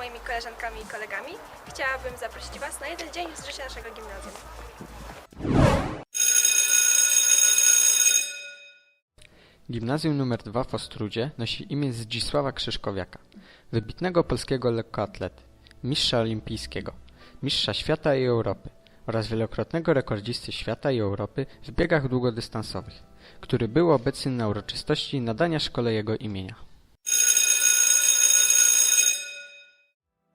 moimi koleżankami i kolegami, chciałabym zaprosić Was na jeden dzień z życia naszego gimnazjum. Gimnazjum nr 2 w Ostrudzie nosi imię Zdzisława Krzyżkowiaka, wybitnego polskiego lekkoatlety, mistrza olimpijskiego, mistrza świata i Europy oraz wielokrotnego rekordzisty świata i Europy w biegach długodystansowych, który był obecny na uroczystości nadania szkole jego imienia.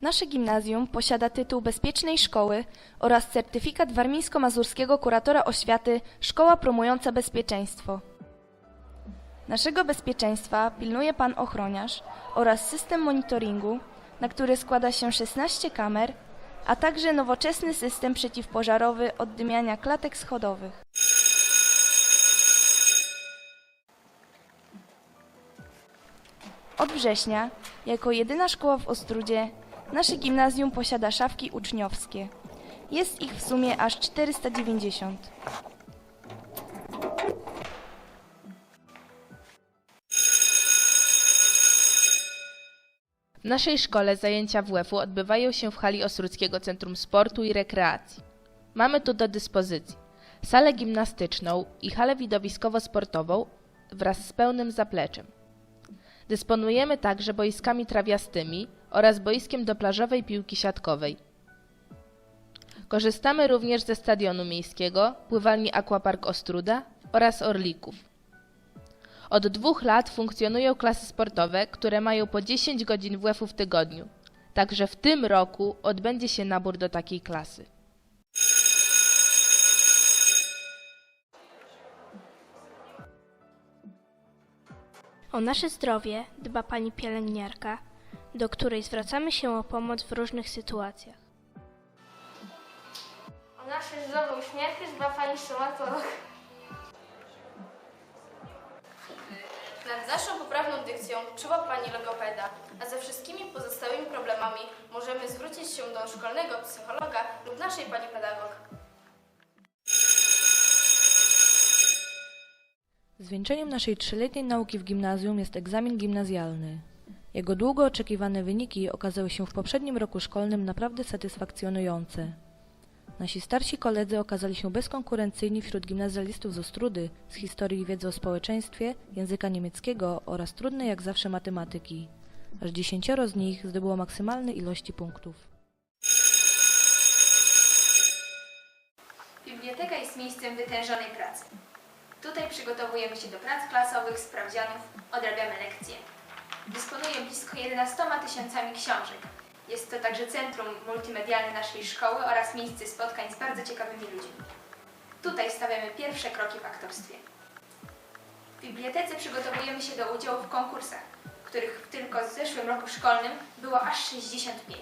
Nasze gimnazjum posiada tytuł bezpiecznej szkoły oraz certyfikat warmińsko-mazurskiego kuratora oświaty Szkoła promująca bezpieczeństwo. Naszego bezpieczeństwa pilnuje pan ochroniarz oraz system monitoringu, na który składa się 16 kamer, a także nowoczesny system przeciwpożarowy oddymiania klatek schodowych. Od września, jako jedyna szkoła w Ostrudzie, nasze gimnazjum posiada szafki uczniowskie. Jest ich w sumie aż 490. W naszej szkole zajęcia WF-u odbywają się w hali Ostruckiego Centrum Sportu i Rekreacji. Mamy tu do dyspozycji salę gimnastyczną i halę widowiskowo-sportową wraz z pełnym zapleczem. Dysponujemy także boiskami trawiastymi oraz boiskiem do plażowej piłki siatkowej. Korzystamy również ze stadionu miejskiego, pływalni Aquapark Ostruda oraz Orlików. Od dwóch lat funkcjonują klasy sportowe, które mają po 10 godzin WF-u w tygodniu. Także w tym roku odbędzie się nabór do takiej klasy. O nasze zdrowie dba pani pielęgniarka, do której zwracamy się o pomoc w różnych sytuacjach. O nasze zdrowe uśmiechy dba pani stomatolog. Nad naszą poprawną dykcją czuwa pani logopeda, a ze wszystkimi pozostałymi problemami możemy zwrócić się do szkolnego psychologa lub naszej pani pedagog. Zwieńczeniem naszej trzyletniej nauki w gimnazjum jest egzamin gimnazjalny. Jego długo oczekiwane wyniki okazały się w poprzednim roku szkolnym naprawdę satysfakcjonujące. Nasi starsi koledzy okazali się bezkonkurencyjni wśród gimnazjalistów z Ostrudy z historii wiedzy o społeczeństwie, języka niemieckiego oraz trudnej jak zawsze matematyki. Aż dziesięcioro z nich zdobyło maksymalne ilości punktów. Biblioteka jest miejscem wytężonej pracy. Tutaj przygotowujemy się do prac klasowych, sprawdzianów, odrabiamy lekcje. Dysponuję blisko 11 tysiącami książek. Jest to także centrum multimedialne naszej szkoły oraz miejsce spotkań z bardzo ciekawymi ludźmi. Tutaj stawiamy pierwsze kroki w aktorstwie. W bibliotece przygotowujemy się do udziału w konkursach, których tylko w zeszłym roku szkolnym było aż 65.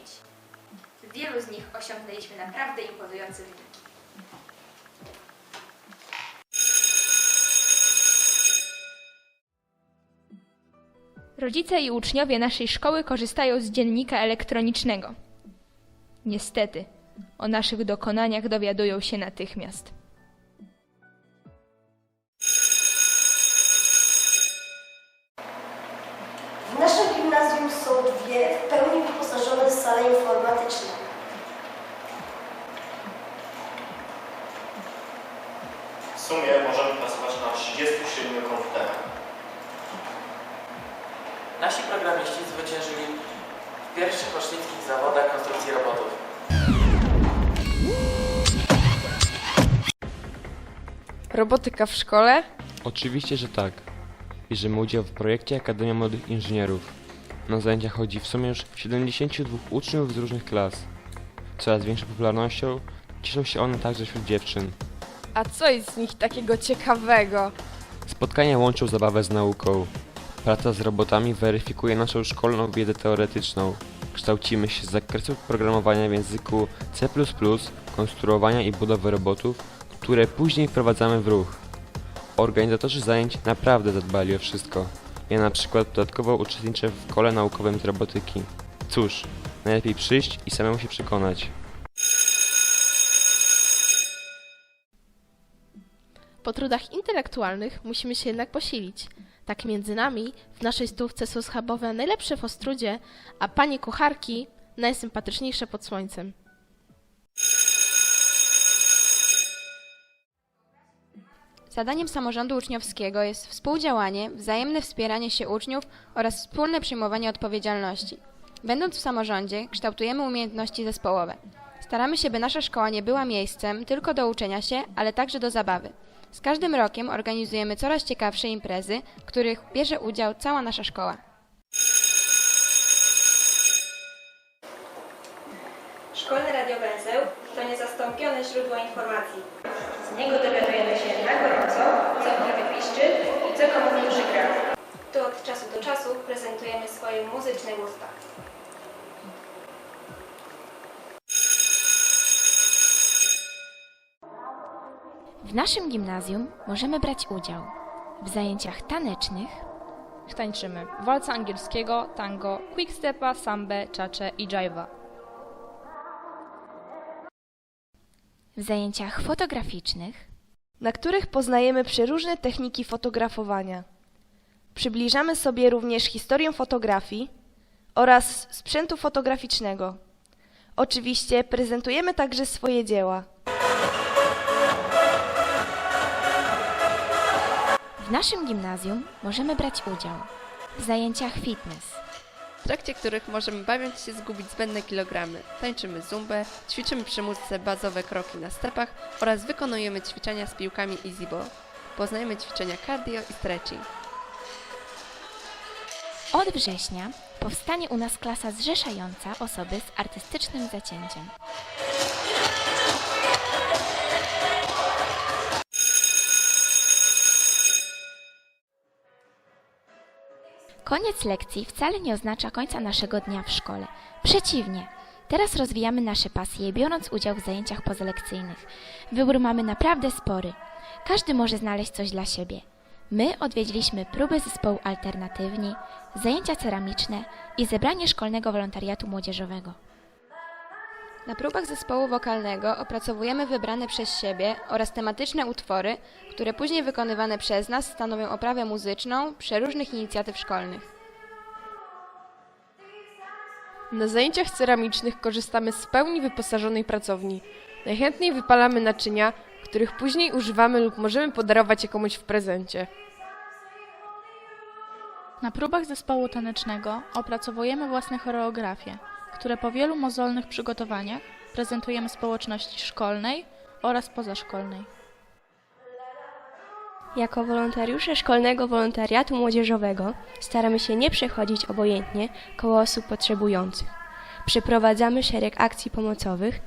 W wielu z nich osiągnęliśmy naprawdę imponujące wyniki. Rodzice i uczniowie naszej szkoły korzystają z dziennika elektronicznego. Niestety, o naszych dokonaniach dowiadują się natychmiast. W naszym gimnazjum są dwie w pełni wyposażone sale informatyczne. W sumie możemy pracować na 37 komputerach. Nasi programiści zwyciężyli w pierwszych rocznickich zawodach konstrukcji robotów. Robotyka w szkole? Oczywiście, że tak. Bierzemy udział w projekcie Akademia Młodych Inżynierów. Na zajęcia chodzi w sumie już 72 uczniów z różnych klas. Coraz większą popularnością cieszą się one także wśród dziewczyn. A co jest z nich takiego ciekawego? Spotkania łączą zabawę z nauką. Praca z robotami weryfikuje naszą szkolną wiedzę teoretyczną. Kształcimy się z zakresu programowania w języku C++, konstruowania i budowy robotów, które później wprowadzamy w ruch. Organizatorzy zajęć naprawdę zadbali o wszystko. Ja na przykład dodatkowo uczestniczę w kole naukowym z robotyki. Cóż, najlepiej przyjść i samemu się przekonać. Po trudach intelektualnych musimy się jednak posilić. Tak między nami w naszej stówce są schabowe najlepsze w Ostrudzie, a panie kucharki najsympatyczniejsze pod słońcem. Zadaniem samorządu uczniowskiego jest współdziałanie, wzajemne wspieranie się uczniów oraz wspólne przyjmowanie odpowiedzialności. Będąc w samorządzie, kształtujemy umiejętności zespołowe. Staramy się, by nasza szkoła nie była miejscem tylko do uczenia się, ale także do zabawy. Z każdym rokiem organizujemy coraz ciekawsze imprezy, w których bierze udział cała nasza szkoła. Szkolne Radio Węzeł to niezastąpione źródło informacji. Z niego dowiadujemy się na gorąco, co prawie piszczy i co komu duszy gra. Tu od czasu do czasu prezentujemy swoje muzyczne gusta. W naszym gimnazjum możemy brać udział w zajęciach tanecznych, Tańczymy walca angielskiego, tango, quickstepa, sambę, czacze i jive'a. w zajęciach fotograficznych, na których poznajemy przeróżne techniki fotografowania. Przybliżamy sobie również historię fotografii oraz sprzętu fotograficznego. Oczywiście prezentujemy także swoje dzieła. W naszym gimnazjum możemy brać udział w zajęciach fitness, w trakcie których możemy bawiąc się zgubić zbędne kilogramy. Tańczymy zumbę, ćwiczymy przy muzyce bazowe kroki na stepach oraz wykonujemy ćwiczenia z piłkami Easy Ball. Poznajemy ćwiczenia cardio i stretching. Od września powstanie u nas klasa zrzeszająca osoby z artystycznym zacięciem. Koniec lekcji wcale nie oznacza końca naszego dnia w szkole. Przeciwnie, teraz rozwijamy nasze pasje, biorąc udział w zajęciach pozalekcyjnych. Wybór mamy naprawdę spory. Każdy może znaleźć coś dla siebie. My odwiedziliśmy próby zespołu alternatywni, zajęcia ceramiczne i zebranie szkolnego wolontariatu młodzieżowego. Na próbach zespołu wokalnego opracowujemy wybrane przez siebie oraz tematyczne utwory, które później wykonywane przez nas stanowią oprawę muzyczną przeróżnych inicjatyw szkolnych. Na zajęciach ceramicznych korzystamy z pełni wyposażonej pracowni. Najchętniej wypalamy naczynia, których później używamy lub możemy podarować je komuś w prezencie. Na próbach zespołu tanecznego opracowujemy własne choreografie, które po wielu mozolnych przygotowaniach prezentujemy społeczności szkolnej oraz pozaszkolnej. Jako wolontariusze szkolnego wolontariatu młodzieżowego staramy się nie przechodzić obojętnie koło osób potrzebujących. Przeprowadzamy szereg akcji pomocowych,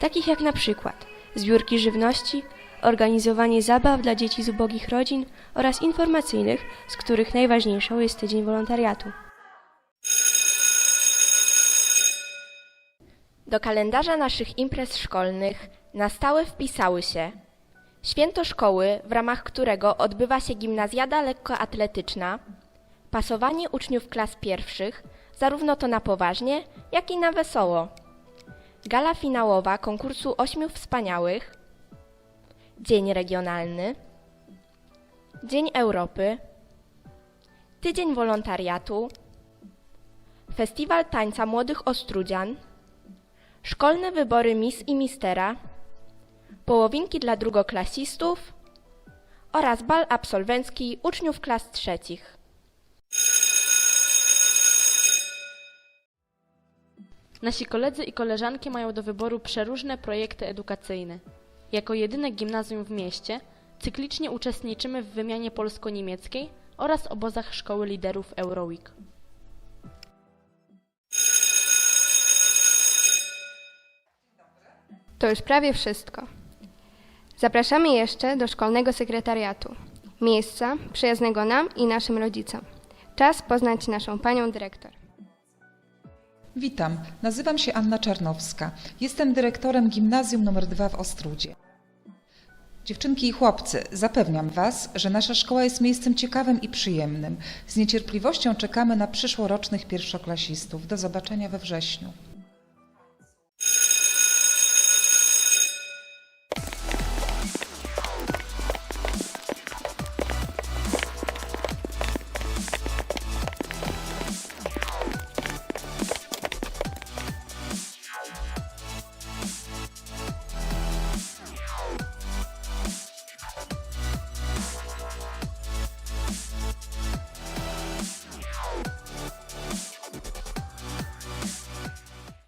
takich jak na przykład zbiórki żywności, organizowanie zabaw dla dzieci z ubogich rodzin oraz informacyjnych, z których najważniejszą jest tydzień wolontariatu. Do kalendarza naszych imprez szkolnych na stałe wpisały się Święto szkoły, w ramach którego odbywa się gimnazjada lekkoatletyczna, pasowanie uczniów klas pierwszych, zarówno to na poważnie, jak i na wesoło, gala finałowa konkursu Ośmiu Wspaniałych, Dzień Regionalny, Dzień Europy, Tydzień Wolontariatu, Festiwal Tańca Młodych Ostrudzian, Szkolne wybory Miss i Mistera, połowinki dla drugoklasistów oraz bal absolwencki uczniów klas trzecich. Nasi koledzy i koleżanki mają do wyboru przeróżne projekty edukacyjne. Jako jedyne gimnazjum w mieście cyklicznie uczestniczymy w wymianie polsko-niemieckiej oraz obozach szkoły liderów Euroweek. To już prawie wszystko. Zapraszamy jeszcze do szkolnego sekretariatu. Miejsca przyjaznego nam i naszym rodzicom. Czas poznać naszą panią dyrektor. Witam, nazywam się Anna Czarnowska. Jestem dyrektorem gimnazjum nr 2 w Ostrudzie. Dziewczynki i chłopcy, zapewniam Was, że nasza szkoła jest miejscem ciekawym i przyjemnym. Z niecierpliwością czekamy na przyszłorocznych pierwszoklasistów. Do zobaczenia we wrześniu.